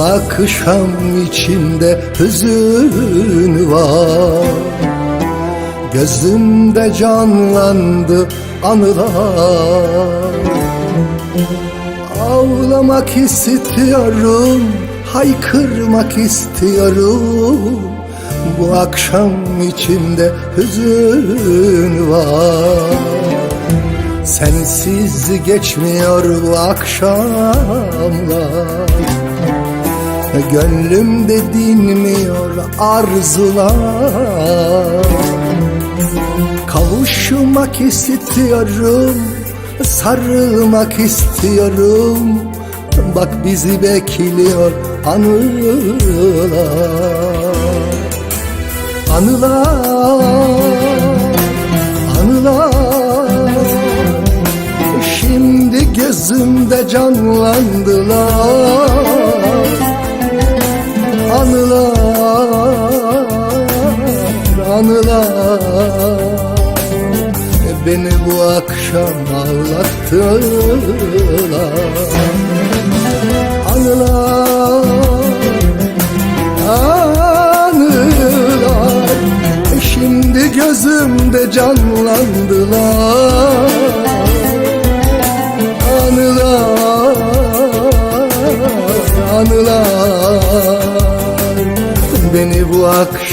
akşam içinde hüzün var. Gözümde canlandı anılar. Ağlamak istiyorum, haykırmak istiyorum. Bu akşam içimde hüzün var. Sensiz geçmiyor bu akşamlar Gönlümde dinmiyor arzular. Kavuşmak istiyorum Sarılmak istiyorum. Bak bizi bekliyor anılar. Anılar Anılar. Şimdi gözümde canlandılar Anılar. Beni bu akşam ağlattılar. Anılar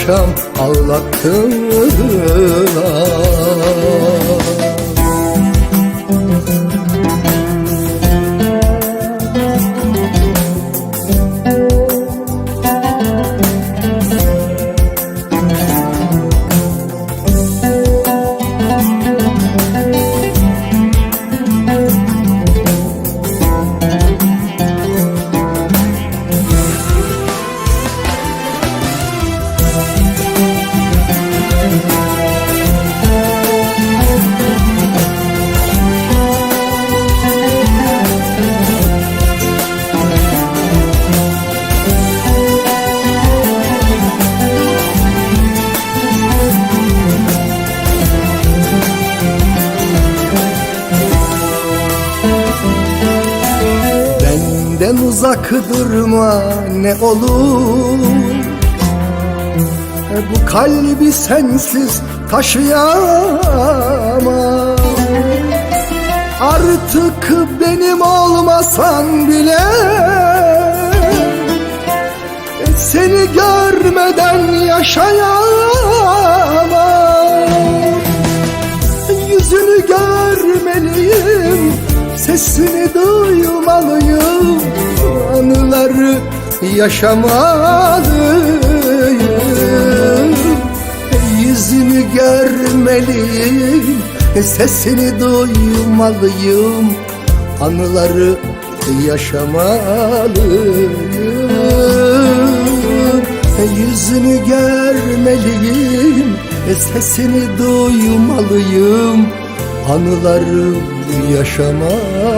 akşam ağlattılar Benden uzak durma ne olur? Bu kalbi sensiz taşıyamam. Artık benim olmasan bile Seni görmeden yaşayamam. Yüzünü görmeliyim Sesini duymalıyım Anıları yaşamalıyım. Yüzünü görmeliyim Sesini duymalıyım. Anıları yaşamalıyım. Yüzünü görmeliyim Sesini duymalıyım. Anıları yaşamalıyım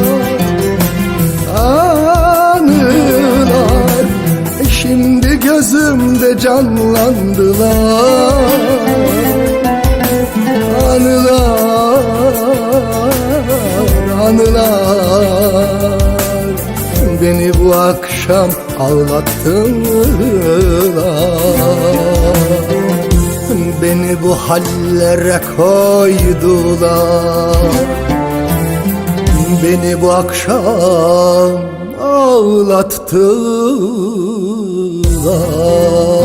canlandılar Anılar Anılar. Beni bu akşam ağlattılar Beni bu hallere koydular. Beni bu akşam ağlattılar Allah